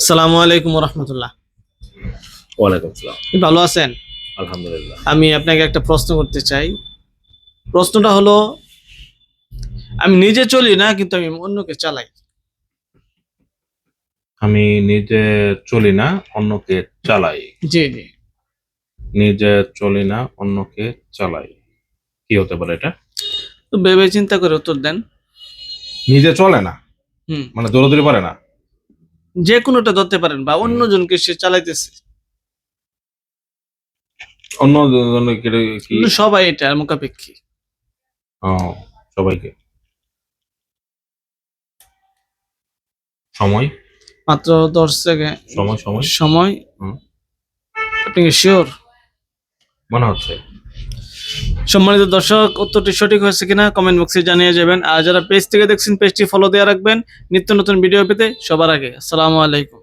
আসসালামু আলাইকুম রহমতুল্লাহ ওয়ালাইকুম সালাম ভালো আছেন? আলহামদুলিল্লাহ। আমি আপনাকে একটা প্রশ্ন করতে চাই। প্রশ্নটা হলো আমি নিজে চলি না কিন্তু আমি অন্যকে চালাই। আমি নিজে চলি না অন্যকে চালাই। জি জি। নিজে চলি না অন্যকে চালাই। কি হতে পারে এটা? তো ভেবে চিন্তা করে উত্তর দেন। নিজে চলে না। হুম। মানে দৌড়াদৌড়ি পারে না। যে কোনোটা ধরতে পারেন বা অন্যজনকে সে চালাইতেছে। অন্য জনকে সবাই এটা মুখাপেক্ষী। সবাইকে। সময়? মাত্র দশ সেকেন্ড। সময় সময়? সময়। আপনি শিওর মনে হচ্ছে। সম্মানিত দর্শক, উত্তরটি সঠিক হয়েছে কিনা কমেন্ট বক্সে জানিয়ে যাবেন। আর যারা পেজ থেকে দেখছেন পেজটি ফলো দেওয়া রাখবেন। নিত্য নতুন ভিডিও পেতে সবার আগে। আসসালামু আলাইকুম।